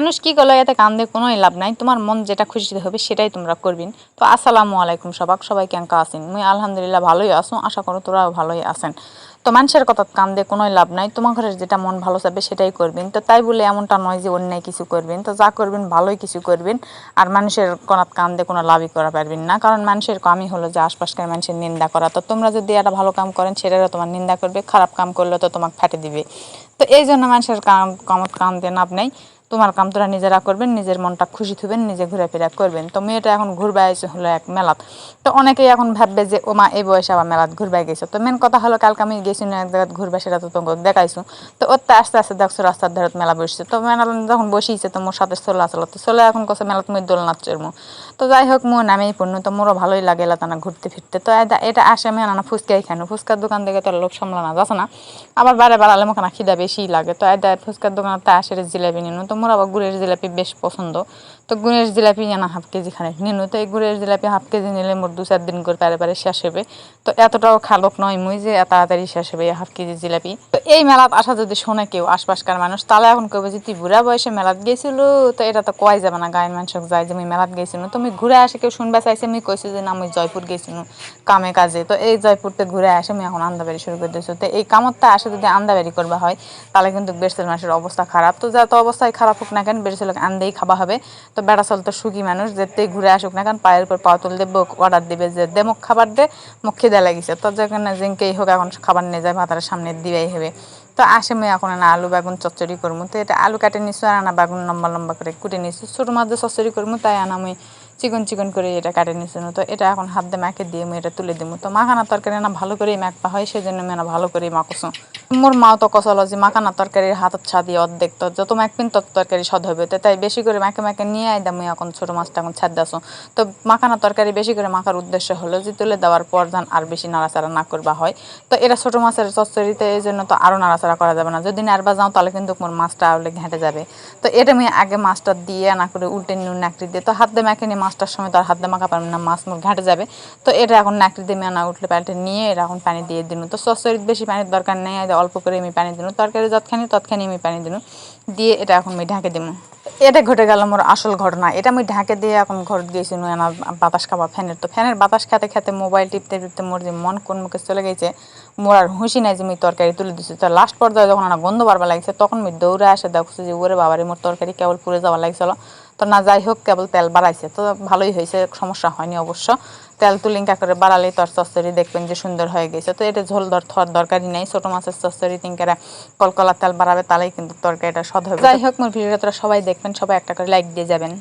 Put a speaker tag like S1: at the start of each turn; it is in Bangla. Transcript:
S1: মানুষ কি করল, এতে কান দিয়ে কোনোই লাভ নাই। তোমার মন যেটা খুশি হবে সেটাই তোমরা করবিন তো আসসালামু আলাইকুম সবাক, সবাই কেঙ্কা আছেন? মুই আলহামদুলিল্লাহ ভালোই আছো, আশা করো তোরাও ভালোই আছেন। তো মানুষের কথা কান দিয়ে কোনোই লাভ নাই, তোমার ঘরের যেটা মন ভালো চাবে সেটাই করবেন। তো তাই বলে এমনটা নয় যে অন্যায় কিছু করবেন। তো যা করবেন ভালোই কিছু করবেন, আর মানুষের কোনাত কান দিয়ে কোনো লাভই করা পারবেন না। কারণ মানুষের কামই হলো যে আশপাশকার মানুষের নিন্দা করা। তো তোমরা যদি একটা ভালো কাম করেন, সেটারও তোমার নিন্দা করবে, খারাপ কাম করলে তো তোমাকে ফাটে দিবে। তো এই জন্য মানুষের কাম কামত কাম দিয়ে লাভ নেই। তোমার কাম তোরা নিজেরা করবেন, নিজের মনটা খুশি থুবেন, নিজে ঘুরেফেরা করবেন। তো মেয়েটা এখন ঘুরবে, আইসে হলো এক মেলাত। তো অনেকেই এখন ভাববে যে ও মা এই বয়সে আবার মেলাত ঘুরবে গেছো। তো মেন কথা হলো, কালকে আমি গেছি না এক জায়গায় ঘুরবে, সেটা তো তোমাকে দেখাইছো। তো ওর তো আস্তে আস্তে দেখছ, রাস্তার ধারে মেলা বসছে। তো মেলা যখন বসিয়েছে, তো মোর সাথে চলে আসলো। তো চলে এখন কছে মেলাত মুই দোল নাচের মো তো যাই হোক মোর নামেই পণ্য তো মোরও ভালোই লাগে এলাকানা ঘুরতে ফিরতে। তো এটা- আসে, আমি না ফুচকাই খানো ফুচকার দোকান থেকে তো লোক সামলানো যাচ্ছে না। আবার বাইরে বাড়ালে মোখানা খিদা বেশি লাগে। তো এটা ফুচকার দোকানে আসে জিলাপি নিনু। তো মোর আবার গুড়ের জিলাপি বেশ পছন্দ। তো গুড়ের জিলাপি জানা হাফ কেজি খানে। নিনু তো এই গুড়ের জিলাপি হাফ কেজি নিলে মোর দু চার দিন করে পারে পারে শেষ হবে। তো এতটাও খালক নয় মুই যে তাড়াতাড়ি শেষ হবে এই হাফ কেজি জিলাপি। তো এই মেলাত আসা যদি শোনে কেউ আশপাশকার মানুষ, তাহলে এখন কবে যে তুই বুড়া বয়সে মেলাত গেছিল তো এটা তো কয় যাবে না, গায়ের মানুষক যায় যে মুই মেলাত গেছিল তুমি ঘুরে আসে, কেউ শুনবে চাইছে আমি কইছি যে না আমি জয়পুর গেছিল কামে কাজে। তো এই জয়পুরতে ঘুরে আসে আমি এখন আন্দাবাড়ি শুরু করে দিয়েছি। তো এই কামতটা আসে যদি আন্দাবাড়ি করবা হয়, তাহলে কিন্তু বেরসেল মানুষের অবস্থা খারাপ। তো যত অবস্থায় খারাপ হোক না কেন বেরসেল আন্দেই খাওয়া হবে। তো বেড়া চল তো সুখী মানুষ যেতেই ঘুরে আসুক না কারণ পায়ের উপর পাও তুল দেবে অর্ডার দিবে যে দে মুখ খাবার দে মুখ খিদে লাগিছে। তো যেখানে জিঙ্কেই হোক এখন খাবার নিয়ে যায় ভাতার সামনে দিবেই হবে। তো আসে মুই এখন না আলু বাগুন চচ্চড়ি করব তো এটা আলু কাটে নিছো আর আনা বাগুন লম্বা লম্বা করে কুটে নিছো। ছোটো মাছ দিয়ে চচ্চড়ি করব তাই আনা মুই চিকন চিকন করে এটা কাটে নিছো তো এটা এখন হাত দিয়ে মাকে দিয়ে মুই এটা তুলে দিমু। তো মাখানা তরকারি না ভালো করেই মাখবা হয়, সেজন্য আমি না ভালো করেই মাখছো। মোর মাও তো কষল যে মাখানা তরকারির হাতত ছাদি অর্ধেক তো, যত মাখবেন তত তরকারি সদ হবে। তো তাই বেশি করে মাকে মাকে নিয়ে আই দাম এখন ছোটো মাছটা এখন ছাদ দাসো। তো মাখানা তরকারি বেশি করে মাখার উদ্দেশ্য হলো যে, তুলে দেওয়ার পর ধান আর বেশি নাড়াচাড়া না করবা হয়। তো এটা ছোটো মাছের চচ্চড়িতে এই জন্য তো আরও নাড়াচাড়া করা যাবে না। যদি নাড়বা যাও, তাহলে কিন্তু মোর মাছটা আউলে ঘেঁটে যাবে। তো এটা আমি আগে মাছটা দিয়ে না করে উল্টে নুন, নাকড়ি দিয়ে, তো হাত দিয়ে মাখে নিয়ে মাছটার সময় তো আর হাত দিয়ে মাখা পারবে না, মাছ মোর ঘেঁটে যাবে। তো এটা এখন নাকড়ি দিয়ে না উঠলে পাল্টে নিয়ে এটা এখন পানি দিয়ে দিন। তো চচ্চড়িতে বেশি পানির দরকার নেই অল্প করে আমি পানি দিন। তরকারি যতখানি, ততখানি আমি পানি দিন। দিয়ে এটা এখন আমি ঢাকে দিব এটা ঘটে গেল মোর আসল ঘটনা। এটা আমি ঢাকে দিয়ে এখন ঘর গেছি না বাতাস খাওয়া ফ্যানের। তো ফ্যানের বাতাস খেতে খেতে মোবাইল টিপতে টিপতে মোর যে মন কোন মুখে চলে গেছে, মোর আর হুঁশি নাই যে আমি তরকারি তুলে দিচ্ছি তো লাস্ট পর্যায়ে যখন আমার গন্ধ বারবার লাগছে, তখন আমি দৌড়ে আসে দেখছি যে, ওরে বাবারে, মোর তরকারি কেবল পুড়ে যাওয়া লাগছিল। তো না, যাই হোক, কেবল তেল বাড়াইছে। তো ভালোই হয়েছে, সমস্যা হয়নি অবশ্য। তেল তুলিঙ্কা করে বাড়ালেই তোর চস্তরি দেখবেন যে সুন্দর হয়ে গেছে। তো এটা ঝোল ধর থর দরকারই নেই। ছোটো মাছের চস্তরি তিনকারা কলকলা তেল বাড়াবে, তাহলেই কিন্তু তরকারিটা সদ হবে যাই হোক মোর ভিডিওটা সবাই দেখবেন, সবাই একটা করে লাইক দিয়ে যাবেন।